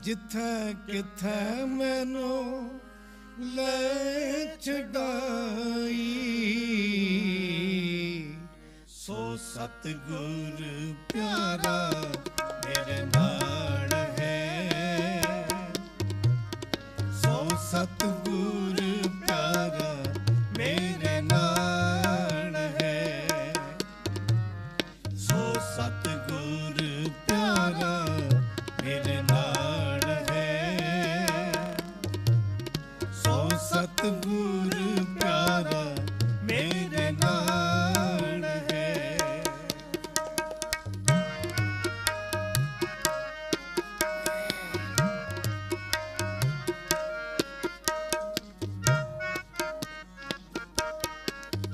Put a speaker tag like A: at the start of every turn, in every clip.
A: ਜਿੱਥੇ ਕਿੱਥੇ ਮੈਨੂੰ ਲੈ ਛਡਾਈ ਸੋ ਸਤਿਗੁਰ ਪਿਆਰਾ ਮੇਰੇ ਨਾਲ ਹੈ। ਸੋ ਸਤਿਗੁਰ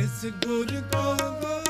A: ਇਸ ਗੁਰ ਕੋ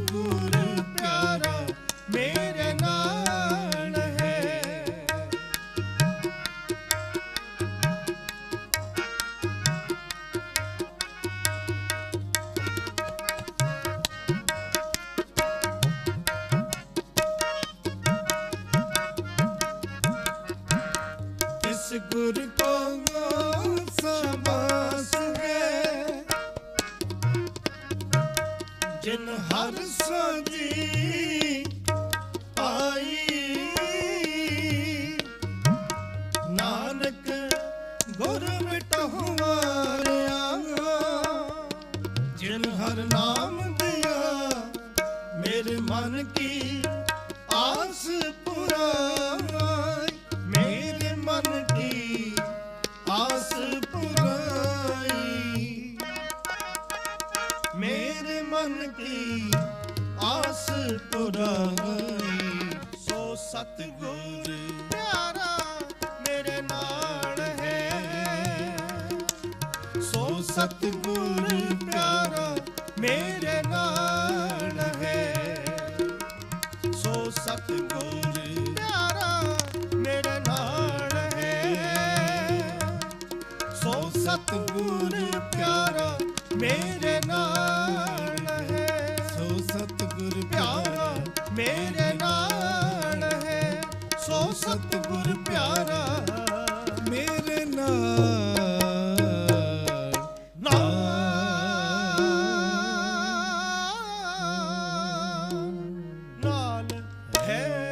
A: ਇਸ ਗੁਰ ਕੋ ਸਬਾਸ ਹੈ ਜਿਨ ਹਰ ਸਾਜੀ ਆਈ ਨਾਨਕ ਗੁਰ ਮਿਟਹੁਆਰਿਆ ਜਿਨ ਹਰ ਨਾਮ ਦਿਆ, ਮੇਰੇ ਮਨ ਕੀ ਆਸ ਪੁਰਾਈ ਮਨ ਕੀ ਆਸ ਪੁਰਾਈ ਸੋ ਸਤਿਗੁਰ ਪਿਆਰਾ ਮੇਰੇ ਨਾਲ ਹੈ। ਸੋ ਸਤਿਗੁਰ ਪਿਆਰਾ ਮੇਰੇ ਨਾਲ ਹੈ। ਸੋ ਸਤਿਗੁਰ ਪਿਆਰਾ ਮੇਰੇ ਨਾਲ ਹੈ। ਸੋ ਸਤਿਗੁਰ ਪਿਆਰਾ ਮੇਰੇ ਸਤਿਗੁਰ ਪਿਆਰਾ ਮੇਰੇ ਨਾਲ। ਨਾਲ ਹੈ।